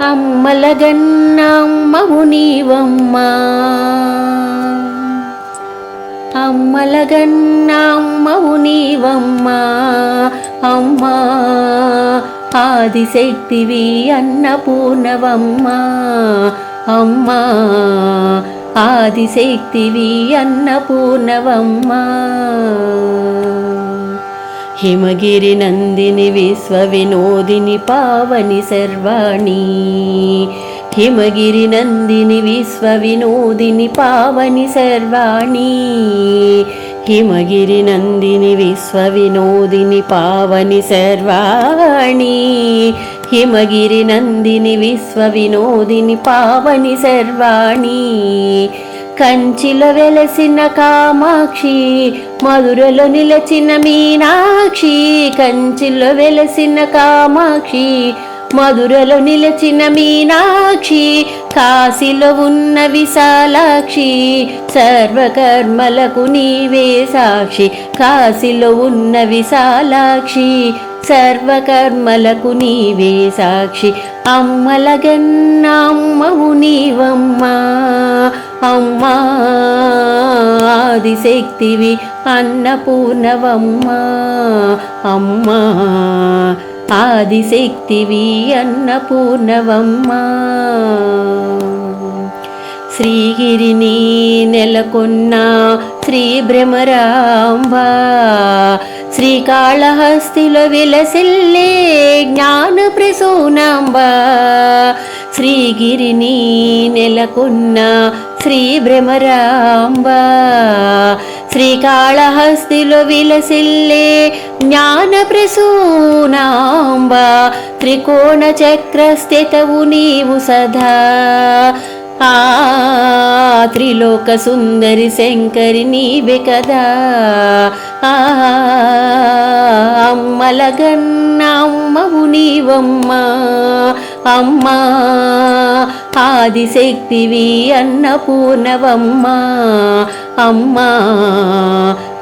అమ్మలగన్నమ్మవు నీవమ్మా అమ్మలగన్నమ్మవు నీవమ్మా అమ్మా ఆదిశక్తివి అన్నపూర్ణవమ్మా. అమ్మా ఆదిశక్తివి అన్నపూర్ణవమ్మా. हिमगिरिनन्दिनि विश्वविनोदिनि पावनि सर्वाणि। हिमगिरिनन्दिनि विश्वविनोदिनि पावनि सर्वाणि। हिमगिरिनन्दिनि विश्वविनोदिनि पावनि सर्वाणि। हिमगिरिनन्दिनि विश्वविनोदिनि पावनि सर्वाणि। కంచిల కంచిలో వెలసిన కామాక్షి మధురలో నిలచిన మీనాక్షి కంచిలో వెలసిన కామాక్షి మధురలో నిలచిన మీనాక్షి కాశీలో ఉన్న విశాలాక్షి సర్వకర్మలకు నీవే సాక్షి కాశీలో ఉన్న విశాలాక్షి సర్వకర్మలకు నీవే సాక్షి. అమ్మలగన్నమ్మవు నీవమ్మా అమ్మా ఆదిశక్తివి అన్నపూర్ణవమ్మా. అమ్మా ఆదిశక్తివి అన్నపూర్ణవమ్మా. శ్రీగిరిని నెలకొన్న శ్రీ భ్రమరాంబ శ్రీకాళహస్తిలో విలసిల్లే జ్ఞాన ప్రసూనాంబ. శ్రీగిరిని నెలకొన్న శ్రీ భ్రమరాంబ. శ్రీకాళహస్తిలో విలసిల్లే జ్ఞాన ప్రసూనాంబ. త్రికోణ చక్ర స్థితవు నీవు సదా. ఆ త్రిలోక సుందరి శంకరి నీవే కదా. ఆ అమ్మలగన్న అమ్మవు నీవమ్మా. అమ్మా ఆదిశక్తివి అన్నపూర్ణవమ్మా అమ్మా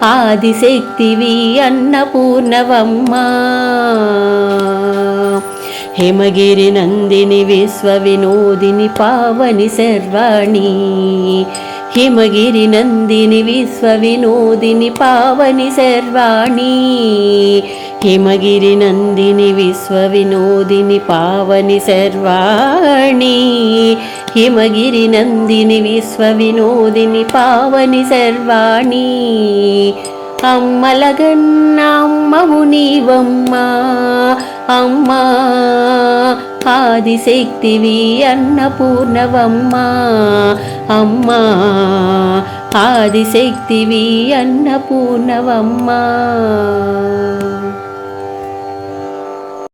ఆదిశక్తివి అన్నపూర్ణవమ్మా హిమగిరి నందిని విశ్వ వినోదిని పావని శర్వాణి. హిమగిరి నందిని విశ్వ వినోదిని పావని సర్వాణి హిమగిరి నందిని విశ్వ వినోదిని పావని సర్వాణి హిమగిరి నందిని విశ్వ వినోదిని పావని సర్వాణి అమ్మలగన్న అమ్మవు నీవమ్మా అమ్మా. ఆదిశక్తివి అన్నపూర్ణవమ్మ అమ్మా. ఆదిశక్తివి అన్నపూర్ణవమ్మ